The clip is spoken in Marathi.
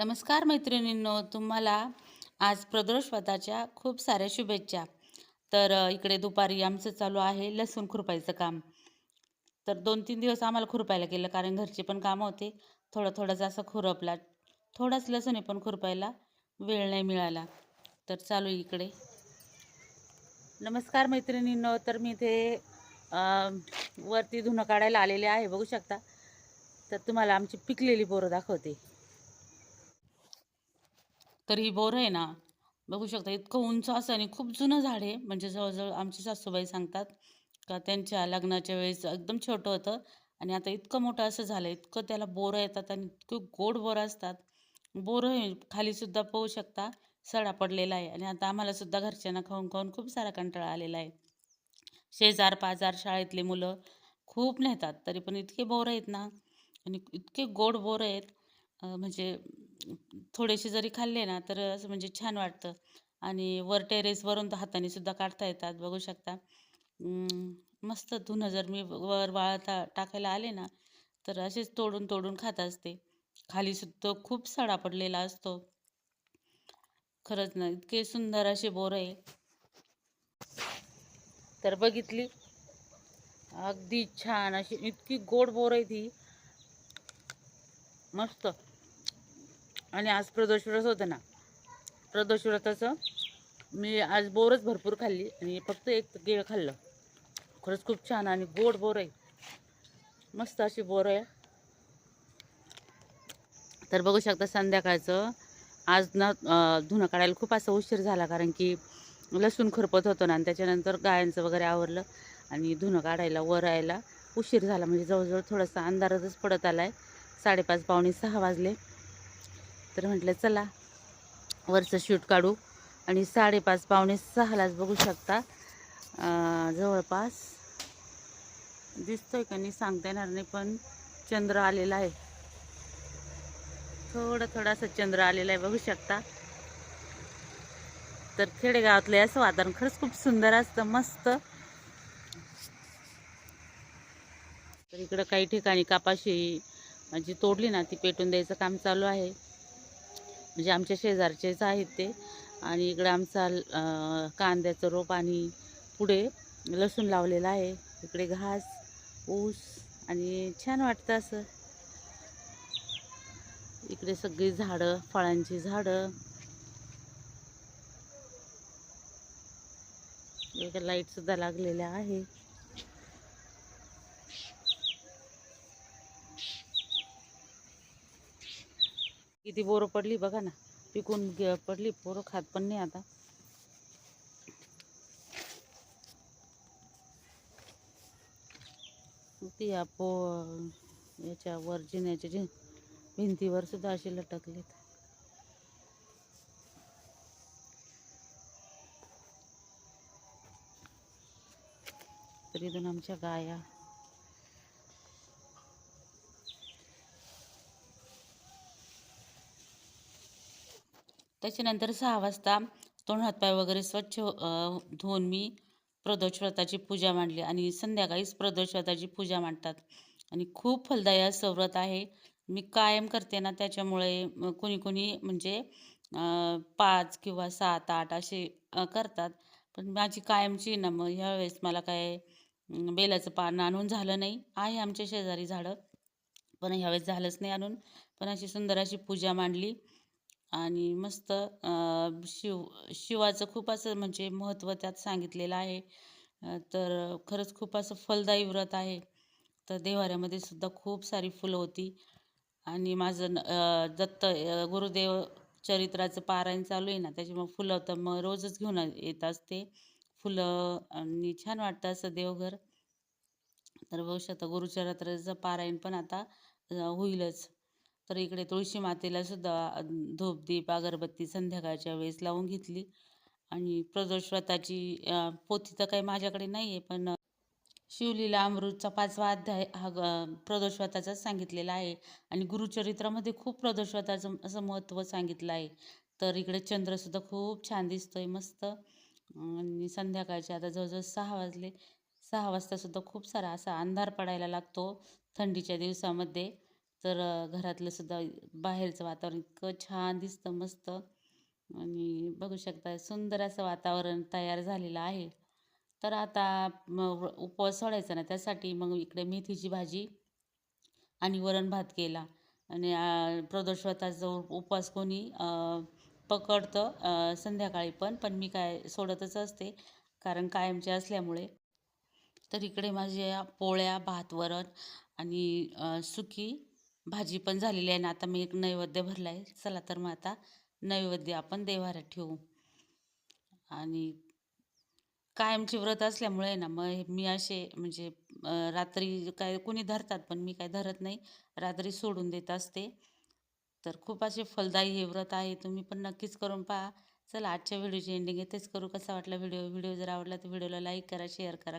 नमस्कार मैत्रिणींनो तुम्हाला आज प्रदोषवादाच्या खूप साऱ्या शुभेच्छा. तर इकडे दुपारी आमचं चालू आहे लसूण खुरपायचं काम. तर दोन तीन दिवस आम्हाला खुरपायला गेलं कारण घरचे पण कामं होते. थोडं थोडंसं असं खुरपला थोडाच लसूण आहे पण खुरपायला वेळ नाही मिळाला. तर चालू आहे इकडे. नमस्कार मैत्रिणींनो तर मी इथे वरती धुणं काढायला आलेले आहे बघू शकता. तर तुम्हाला आमची पिकलेली बोरं दाखवते. तर ही बोरं आहे ना बघू शकता इतकं उंच असं आणि खूप जुनं झाड आहे. म्हणजे जवळजवळ आमची सासूबाई सांगतात का त्यांच्या लग्नाच्या वेळेस एकदम छोटं होतं आणि आता इतकं मोठं असं झालं इतकं त्याला बोरं येतात आणि इतकं गोड बोरं असतात. बोरं खालीसुद्धा पोहू शकता सडा पडलेला आहे आणि आता आम्हालासुद्धा घरच्यांना खाऊन खाऊन खूप सारा कंटाळा आलेला आहे. शेजार पाजार शाळेतले मुलं खूप नेतात तरी पण इतके बोरं आहेत ना आणि इतके गोड बोरं आहेत. म्हणजे थोडेसे जरी खाल्ले ना तर असं म्हणजे छान वाटतं. आणि वर टेरेसवरून तर हाताने सुद्धा काढता येतात बघू शकता. मस्त धुणं जर मी वर वाळता टाकायला आले ना तर असेच तोडून तोडून खात असते. खाली सुद्धा खूप सडा पडलेला असतो. खरंच ना इतके सुंदर असे बोर आहे. तर बघितली. अगदी छान अशी इतकी गोड बोर आहे ती. मस्त. आणि आज प्रदोष व्रत होतं ना. प्रदोष व्रताचं मी आज बोरच भरपूर खाल्ली आणि फक्त एक केळ खाल्लं. खरंच खूप छान आणि गोड बोर आहे. मस्त अशी बोर आहे. तर बघू शकता संध्याकाळचं. आज ना धुणं काढायला खूप असं उशीर झाला कारण की लसूण खरपत होतो ना आणि त्याच्यानंतर गायांचं वगैरे आवरलं आणि धुणं काढायला वर यायला उशीर झाला. म्हणजे जवळजवळ थोडासा अंधारातच पडत आला आहे साडेपाच पावणे सहा वाजले. तर म्हटलं चला वरचं शूट काढू आणि साडेपाच पावणे सहालाच बघू शकता. जवळपास दिसतोय का नाही सांगता येणार नाही पण चंद्र आलेला आहे. थोडं थोडासा चंद्र आलेला आहे बघू शकता. तर खेडेगावातलं असं वातावरण खरंच खूप सुंदर असतं मस्त. तर इकडं काही ठिकाणी कापाशी जी तोडली ना ती पेटून द्यायचं काम चालू आहे. म्हणजे आमच्या शेजारचेच आहेत ते. आणि इकडं आमचा कांद्याचं रोप आणि पुढे लसूण लावलेला आहे. इकडे घास ऊस आणि छान वाटतं असं. इकडे सगळी झाडं फळांची झाडं. एक लाइट सुद्धा लागलेल्या आहे. किती बोरं पडली बघा ना. पिकून पडली पोरं खात पण नाही आता. ती या पो याच्यावर जिन्याच्या जि भिंतीवर सुद्धा अशी लटकलेत. तरी दोन आमच्या गाया त्याच्यानंतर सहा वाजता तोंड हातपाय वगैरे स्वच्छ धुवून मी प्रदोष व्रताची पूजा मांडली आणि संध्याकाळीच प्रदोष व्रताची पूजा मांडतात. आणि खूप फलदायी असं व्रत आहे. मी कायम करते ना त्याच्यामुळे कोणी कोणी म्हणजे पाच किंवा सात आठ असे करतात. पण माझी कायमची ना मग ह्यावेळेस मला काय बेलाचं पान आणून झालं नाही. आहे आमच्या शेजारी झाडं पण ह्यावेळेस झालंच नाही आणून. पण अशी सुंदर अशी पूजा मांडली. आणि मस्त शिव शिवाचं खूप असं म्हणजे महत्त्व त्यात सांगितलेलं आहे. तर खरंच खूप असं फलदायी व्रत आहे. तर देवाऱ्यामध्ये सुद्धा खूप सारी फुलं होती. आणि माझं न- दत्त गुरुदेव चरित्राचं पारायण चालू आहे ना त्याच्यामुळे फुलं तर मग रोजच घेऊन येत असते. फुलं आणि छान वाटतं असं देवघर. तर भविष्यात गुरुचरित्राचं पारायण पण आता होईलच. तर इकडे तुळशी मातेला सुद्धा धूपदीप अगरबत्ती संध्याकाळच्या वेळेस लावून घेतली. आणि प्रदोषव्रताची पोथी तर काही माझ्याकडे नाही आहे पण शिवलीला अमृतचा पाचवा अध्याय हा ग- सांगितलेला आहे. आणि गुरुचरित्रामध्ये खूप प्रदोषव्रताचं असं महत्त्व सांगितलं आहे. तर इकडे चंद्रसुद्धा खूप छान दिसतोय मस्त. आणि संध्याकाळचे आता जवळजवळ सहा वाजले. सहा वाजतासुद्धा खूप सारा असा अंधार पडायला लागतो थंडीच्या दिवसामध्ये. तर घरातलंसुद्धा घरातलं सुद्धा बाहेरचं वातावरण इतकं छान दिसतं मस्त. आणि बघू शकता सुंदर असं वातावरण तयार झालेलं आहे. तर आता मग उपवास सोडायचा ना त्यासाठी मग इकडे मेथीची भाजी आणि वरण भात केला. आणि आ, उपवास कोणी पकडतं संध्याकाळी पण पण मी काय सोडतच असते. कारण कायमचे असल्यामुळे. तर इकडे माझ्या पोळ्या भात वरण आणि सुकी भाजी पण झालेली आहे ना आता मी एक नैवेद्य भरला आहे चला तर मग आता नैवेद्य आपण देवाऱ्यात ठेवू. आणि कायमचे व्रत असल्यामुळे ना मग मी असे म्हणजे रात्री काय कुणी धरतात पण मी काय धरत नाही. रात्री सोडून देत असते. तर खूप असे फलदायी हे व्रत आहे. तुम्ही पण नक्कीच करून पहा. चला आजच्या व्हिडिओची एंडिंग येथेच करू. कसा वाटला व्हिडिओ? व्हिडिओ जर आवडला तर व्हिडिओला लाईक करा शेअर करा